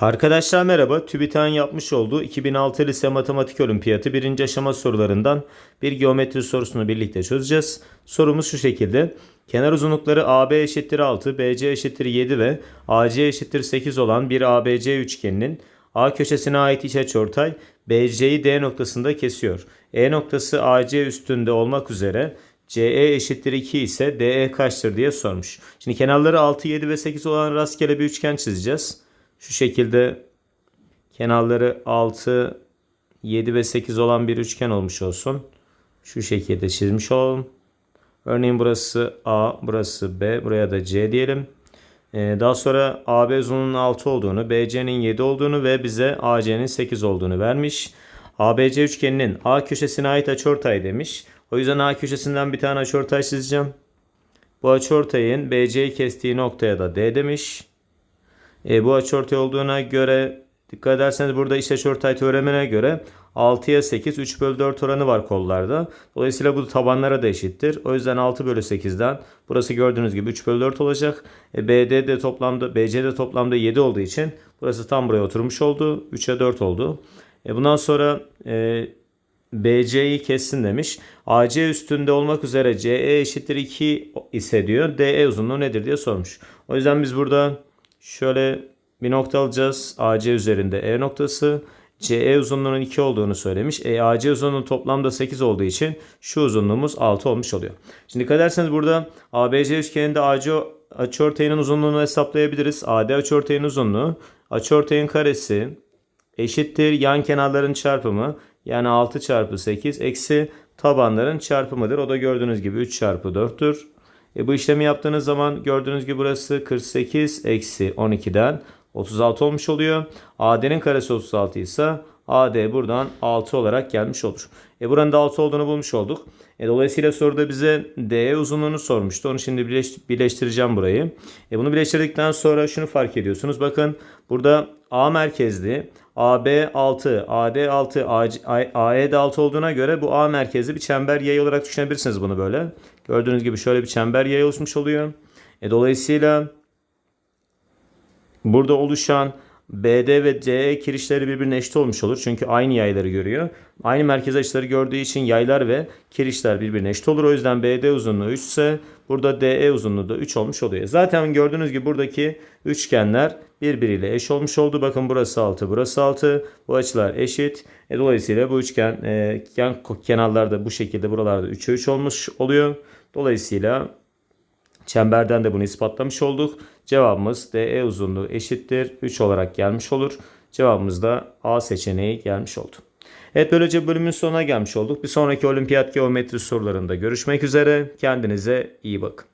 Arkadaşlar merhaba. TÜBİTAK'ın yapmış olduğu 2006 Lise Matematik Olimpiyatı birinci aşama sorularından bir geometri sorusunu birlikte çözeceğiz. Sorumuz şu şekilde. Kenar uzunlukları AB eşittir 6, BC eşittir 7 ve AC eşittir 8 olan bir ABC üçgeninin A köşesine ait iç açıortay BC'yi D noktasında kesiyor. E noktası AC üstünde olmak üzere CE eşittir 2 ise DE kaçtır diye sormuş. Şimdi kenarları 6, 7 ve 8 olan rastgele bir üçgen çizeceğiz. Şu şekilde kenarları 6, 7 ve 8 olan bir üçgen olmuş olsun. Şu şekilde çizmiş olalım. Örneğin burası A, burası B, buraya da C diyelim. Ee, daha sonra AB uzunluğunun 6 olduğunu, BC'nin 7 olduğunu ve bize AC'nin 8 olduğunu vermiş. ABC üçgeninin A köşesine ait açıortay demiş. O yüzden A köşesinden bir tane açıortay çizeceğim. Bu açıortayın BC'yi kestiği noktaya da D demiş. E, bu açıortay olduğuna göre dikkat ederseniz burada iç açıortay teoremine göre 6'ya 8 3 bölü 4 oranı var kollarda. Dolayısıyla bu tabanlara da eşittir. O yüzden 6 bölü 8'den burası gördüğünüz gibi 3 bölü 4 olacak. E, BD de toplamda BC toplamda 7 olduğu için burası tam buraya oturmuş oldu. 3'e 4 oldu. E, bundan sonra e, BC'yi kessin demiş. AC üstünde olmak üzere CE eşittir 2 ise diyor. DE uzunluğu nedir diye sormuş. O yüzden biz burada şöyle bir nokta alacağız. AC üzerinde E noktası. CE uzunluğunun 2 olduğunu söylemiş. E, AC uzunluğunun toplamda 8 olduğu için şu uzunluğumuz 6 olmuş oluyor. Şimdi dikkat ederseniz burada ABC üçgeninde AC açıortayının uzunluğunu hesaplayabiliriz. AD açıortayın uzunluğu açıortayın karesi eşittir yan kenarların çarpımı yani 6 çarpı 8 eksi tabanların çarpımıdır. O da gördüğünüz gibi 3 çarpı 4'tür. E bu işlemi yaptığınız zaman gördüğünüz gibi burası 48 eksi 12'den 36 olmuş oluyor. AD'nin karesi 36 ise AD buradan 6 olarak gelmiş olur. E buranın da 6 olduğunu bulmuş olduk. E dolayısıyla soruda bize DE uzunluğunu sormuştu. Onu şimdi birleş, birleştireceğim burayı. E bunu birleştirdikten sonra şunu fark ediyorsunuz. Bakın burada A merkezli AB 6, AD 6, AE de 6 olduğuna göre bu A merkezli bir çember yay olarak düşünebilirsiniz bunu böyle. Gördüğünüz gibi şöyle bir çember yay oluşmuş oluyor. E dolayısıyla burada oluşan BD ve CE kirişleri birbirine eşit olmuş olur. Çünkü aynı yayları görüyor. Aynı merkez açıları gördüğü için yaylar ve kirişler birbirine eşit olur. O yüzden BD uzunluğu 3 ise burada DE uzunluğu da 3 olmuş oluyor. Zaten gördüğünüz gibi buradaki üçgenler birbiriyle eş olmuş oldu. Bakın burası 6, burası 6. Bu açılar eşit. E, dolayısıyla bu üçgen e, yan kenarlarda bu şekilde buralarda 3'e 3 olmuş oluyor. Dolayısıyla Çemberden de bunu ispatlamış olduk. Cevabımız DE uzunluğu eşittir 3 olarak gelmiş olur. Cevabımız da A seçeneği gelmiş oldu. Evet böylece bölümün sonuna gelmiş olduk. Bir sonraki olimpiyat geometri sorularında görüşmek üzere. Kendinize iyi bakın.